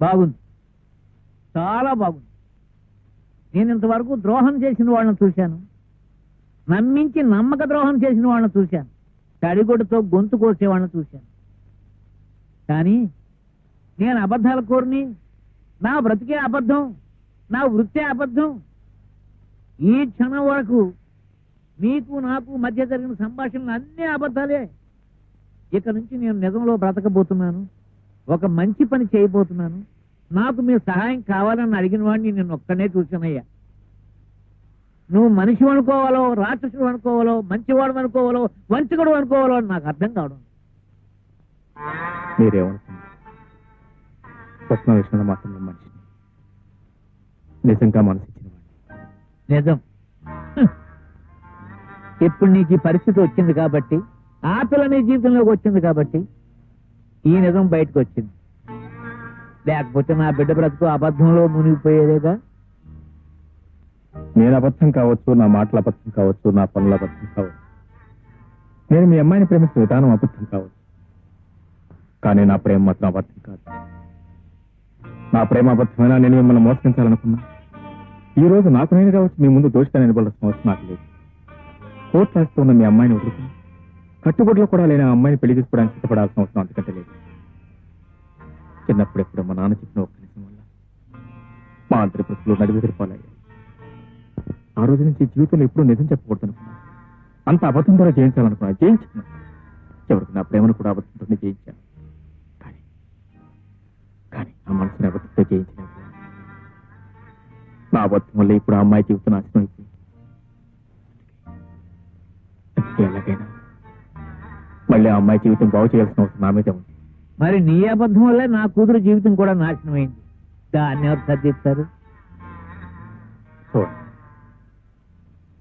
బాగుంది. చాలా బాగుంది. నేను ఇంతవరకు ద్రోహం చేసిన వాళ్ళని చూశాను. నమ్మించి నమ్మక ద్రోహం చేసిన వాళ్ళని చూశాను. తడిగొడ్డుతో గొంతు కోసేవాళ్ళని చూశాను. కానీ నేను అబద్ధాలు కోరిని నా బ్రతికే అబద్ధం నా వృత్తే అబద్ధం ఈ క్షణం వరకు మీకు నాకు మధ్య జరిగిన సంభాషణలు అన్నీ అబద్ధాలే. ఇక నుంచి నేను నిజంలో బ్రతకబోతున్నాను. ఒక మంచి పని చేయబోతున్నాను. నాకు మీ సహాయం కావాలని అడిగిన వాడిని నేను ఒక్కనే చూసానయ్యా నువ్వు మనిషి అనుకోవాలో రాక్షసుడు అనుకోవాలో మంచివాడు అనుకోవాలో వంచకుడు అనుకోవాలో అని నాకు అర్థం కావడం మీరేమనుకున్నారు? స్వప్న విషయంలో మాత్రం మనిషిని. నిజంగా నిజం. ఇప్పుడు నీకు ఈ పరిస్థితి వచ్చింది కాబట్టి ఆ పిల్ల నీ జీవితంలోకి వచ్చింది కాబట్టి ఈ నిజం బయటకు వచ్చింది లేకపోతే నా బిడ్డ బ్రతుకు అబద్ధంలో మునిగిపోయేదేగా? నేను అబద్ధం కావచ్చు నా మాటల అబద్ధం కావచ్చు నా పనుల అబద్ధం కావచ్చు. నేను మీ అమ్మాయిని ప్రేమించిన విధానం అబద్ధం కావచ్చు. కానీ నా ప్రేమ మాత్రం అబద్ధం కాదు. నా ప్రేమ అబద్ధమైనా నేను మిమ్మల్ని మోసగించాలనుకున్నా? ఈ రోజు నాకు నేనుగా వచ్చి మీ ముందు దోషిగా నిలబడాల్సిన అవసరం నాకు లేదు. కోర్టు రాస్తూ ఉన్న మీ అమ్మాయిని వదులుకుని కట్టుబడిలో కూడా లేని ఆ అమ్మాయిని పెళ్ళి చేసుకోవడానికి సిద్ధపడాల్సిన అవసరం అంతకంటే లేదు. చిన్నప్పుడెప్పుడు మా నాన్న చెప్పిన ఒక్క నిజం వల్ల మా అంతరి నడివెదిరిపోలయ్యాయి ఆ రోజు నుంచి జీవితంలో ఎప్పుడూ నిజం చెప్పకూడదు అనుకున్నాను అంత అబద్ధం ద్వారా జయించాలనుకున్నా. జయించుకున్నాను చివరికి నా ప్రేమను కూడా అబద్ధంతోనే జయించాను. కానీ కానీ ఆ మనసుని అబద్ధంతో జయించిన నా అబద్ధం వల్ల ఇప్పుడు ఆ అమ్మాయి జీవితం నాశనం అయిపోయింది. ఎలాగైనా మళ్ళీ ఆ అమ్మాయి జీవితం బాగు చేయాల్సిన అవసరం నా మీదే ఉంది. మరి నీ అబద్ధం వల్లే నా కూతురు జీవితం కూడా నాశనం అయింది దాన్ని ఎవరు సర్దిస్తారు? చూడండి.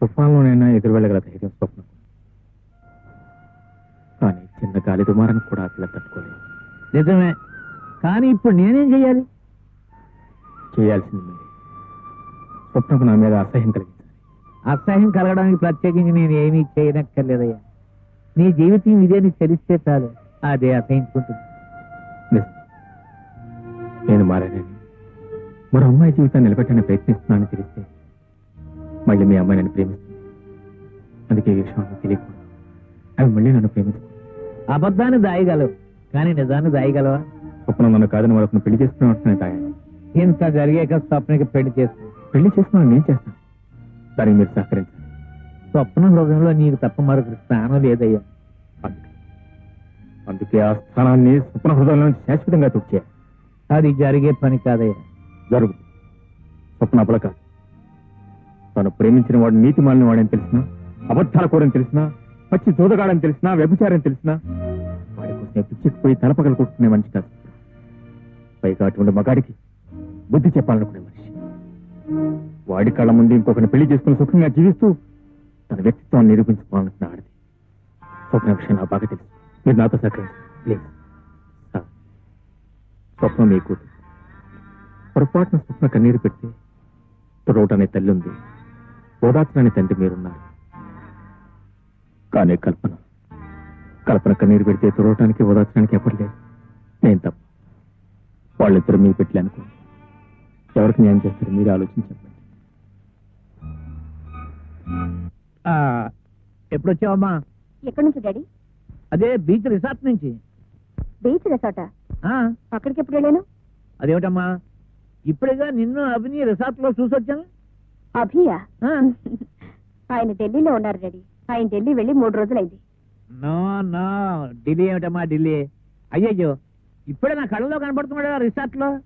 తుఫాన్లోనైనా ఎదురు వెళ్ళగల ధైర్యం స్వప్నం. కానీ చిన్న గాలి దుమారానికి కూడా అట్లా తట్టుకోలేదు. నిజమే. కానీ ఇప్పుడు నేనేం చెయ్యాలి? చేయాల్సింది మీరే స్వప్నకు నా మీద అసహ్యం కలిగించాలి. అసహ్యం కలగడానికి ప్రత్యేకించి నేను ఏమీ చేయనక్కర్లేదయ్యా. నీ జీవితం ఇదే నీకు తెలిస్తే చాలు. అదే అసహించుకుంటుంది. నిజం నేను మారానని. మరో అమ్మాయి జీవితాన్ని నిలబెట్టని ప్రయత్నిస్తున్నానని తెలిస్తే మళ్ళీ మీ అమ్మాయి నన్ను ప్రేమిస్తుంది. అందుకే ఈ విషయం ఆమెకు తెలియకూడదు. అవి మళ్ళీ నన్ను ప్రేమించకూడదు అబద్ధాన్ని దాయగలవు. కానీ నిజాన్ని దాయగలవా? స్వప్నం నన్ను కాదని మరొకరిని పెళ్ళి చేసుకునే తాగాలి ఇంత జరిగాక స్వప్నకి పెళ్ళి చేస్తుంది పెళ్ళి చేసుకున్నా నేను చేస్తాను. దానికి మీరు సహకరించాలి స్వప్న హృదయంలో నీకు తప్ప మరొక స్థానం లేదయ్యా. అందుకే ఆ స్థానాన్ని స్వప్న హృదయంలో శాశ్వతంగా తుడిచేయాలి అది జరిగే పని కాదయ్యా. జరుగు. స్వప్న అబల కాదు తను ప్రేమించిన వాడు నీతి మాలిన వాడని తెలిసినా అబద్ధాల కూరని తెలిసినా పచ్చి దూదగాడని తెలిసినా వ్యభిచారని తెలిసినా వాడి కోసం పిచ్చిపోయి తలపగలు కొట్టుకునే మనిషి కాదు పైగా అటువంటి మగాడికి బుద్ధి చెప్పాలనుకునే మనిషి. వాడి కళ్ళ ముందు ఇంకొకరిని పెళ్ళి చేసుకుని సుఖంగా జీవిస్తూ తన వ్యక్తిత్వాన్ని నిరూపించుకోవాలనుకున్న ఆడది. స్వప్న విషయం నా బాగా తెలుసు. మీరు నాతో సహకరించండి. ప్లీజ్. స్వప్నం మీ కూతురు. పొరపాటున స్వప్న కన్నీరు పెడితే తుడవట అనే తల్లి ఉంది ఓదార్చని తండ్రి మీరున్నారు. కానీ కల్పన కల్పన కన్నీరు పెడితే తుడవటానికి ఓదార్చడానికి లేరు. నేను తప్ప. వాళ్ళిద్దరు మీ పెట్టి అనుకో. ఎవరికి న్యాయం చేస్తారు మీరు ఆలోచించి చెప్పండి ఆ, ఎప్పుడు వచ్చావమ్మా ఎక్కడి నుంచి డాడీ? అదే బీచ్ రిసార్ట్ నుంచి. బీచ్ రిసార్టా? అక్కడికి ఎప్పుడు వెళ్ళాను? అదేమిటమ్మా? ఇప్పుడేగా నిన్ను అవిని రిసార్ట్లో చూసొచ్చాను. అభియా? ఆయన ఢిల్లీలో ఉన్నారు డాడీ. ఆయన ఢిల్లీ వెళ్ళి మూడు రోజులైంది. No no. ఢిల్లీ ఏమిటమ్మా ఢిల్లీ? అయ్యయ్యో ఇప్పుడే నా కళ్ళలో కనపడుతున్నాడు రిసార్ట్లో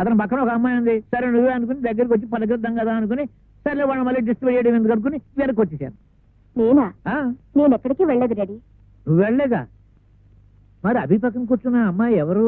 అతని పక్కన ఒక అమ్మాయి ఉంది. సరే నువ్వే అనుకుని దగ్గరికి వచ్చి పలకరిద్దాం కదా అనుకుని సరే వాళ్ళని మళ్ళీ డిస్టర్బ్ చేయడం ఎందుకు అనుకుని వెనక్కి వచ్చేసాను. నేనా? ఆ, నేను ఎక్కడికి వెళ్ళలేదు డాడీ. నువ్వు వెళ్ళలేదా? మరి అభి పక్కన కూర్చున్న అమ్మాయి ఎవరు?